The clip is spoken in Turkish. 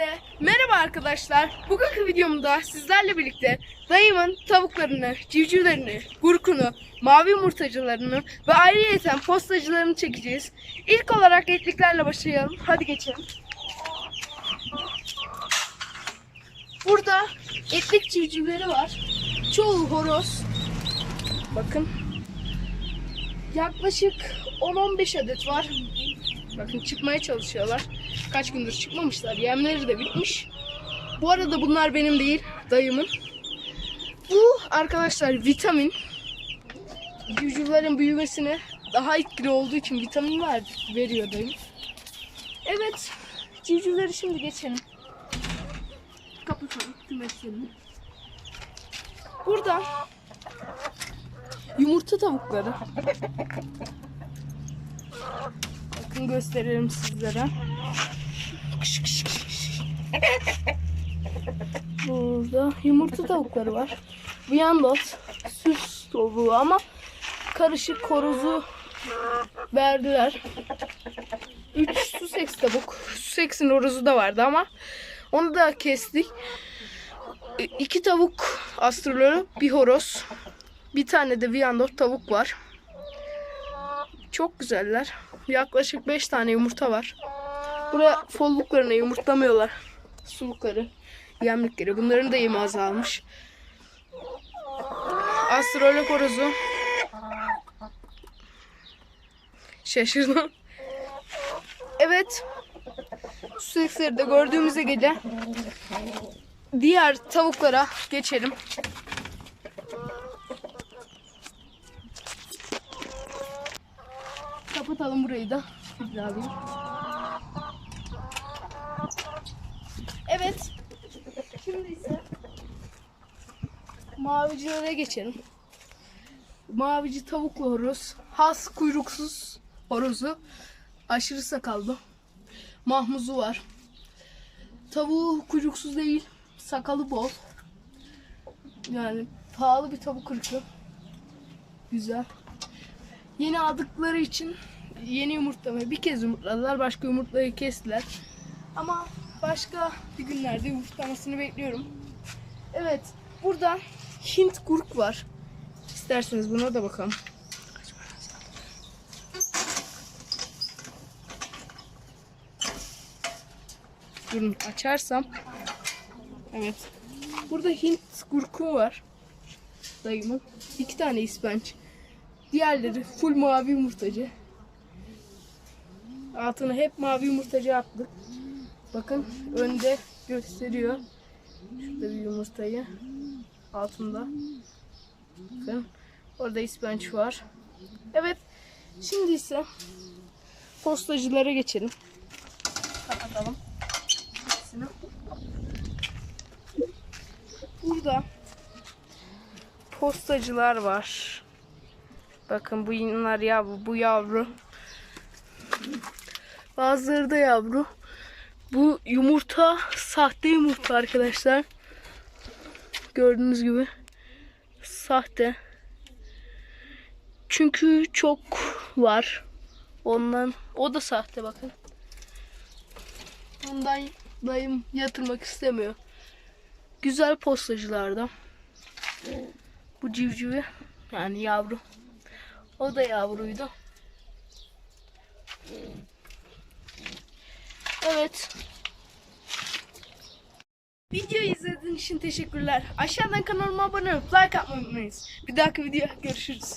Hepinize merhaba arkadaşlar. Bugünkü videomda sizlerle birlikte dayımın tavuklarını, civcivlerini, gurkunu, mavi yumurtacılarını ve ayrıyeten postacılarını çekeceğiz. İlk olarak etliklerle başlayalım. Hadi geçelim. Burada etlik civcivleri var. Çoğu horoz. Bakın. Yaklaşık 10-15 adet var. Bakın çıkmaya çalışıyorlar. Kaç gündür çıkmamışlar. Yemleri de bitmiş. Bu arada bunlar benim değil, dayımın. Bu arkadaşlar vitamin. Civcivlerin büyümesine daha etkili olduğu için vitamin ver, veriyor dayım. Evet, civcivleri şimdi geçelim. Kapatalım kümeslerini. Burada yumurta tavukları. Bakın gösterelim sizlere. Burada yumurta tavukları var. Viandot süs tavuğu ama karışık korozu verdiler. 3 Sussex tavuk. Sussex'in horozu da vardı ama onu da kestik. İki tavuk astrolörü, bir horoz. Bir tane de Viandot tavuk var. Çok güzeller. Yaklaşık 5 tane yumurta var. Buraya folluklarına yumurtlamıyorlar. Sulukları, yemlikleri. Bunların da yemi azalmış. Astrolog horozu. Şaşırdım. Evet. Su seksleri de gördüğümüze göre diğer tavuklara geçelim. Kapatalım burayı da. Alayım. Evet. Şimdi ise mavicilere geçelim. Mavici tavuklu horoz. Has kuyruksuz horozu. Aşırı sakallı. Mahmuzu var. Tavuğu kuyruksuz değil. Sakalı bol. Yani pahalı bir tavuk ırkı. Güzel. Yeni aldıkları için yeni yumurtlamaya bir kez yumurtladılar. Başka yumurtlayı kestiler. Ama başka bir günlerde yumurtlamasını bekliyorum. Evet. Burada Hint kurk var. İsterseniz buna da bakalım. Durun açarsam. Evet. Burada Hint kurku var. Dayımın. İki tane ispenç. Diğerleri full mavi yumurtacı. Altına hep mavi yumurtacı attık. Bakın önde gösteriyor. Şurada bir yumurtayı. Altında. Bakın. Orada ispenç var. Evet. Şimdi ise postacılara geçelim. Kapatalım. Hepsini. Burada postacılar var. Bakın bu bunlar yavru, bu yavru. Bazıları da yavru. Bu yumurta sahte yumurta arkadaşlar. Gördüğünüz gibi sahte. Çünkü çok var. Ondan o da sahte bakın. Ondan dayım yatırmak istemiyor. Güzel postacılarda. Bu civcivi yani yavru. O da yavruydu. Evet. Videoyu izlediğiniz için teşekkürler. Aşağıdan kanalıma abone olup like atmayı unutmayınız. Bir dahaki videoda görüşürüz.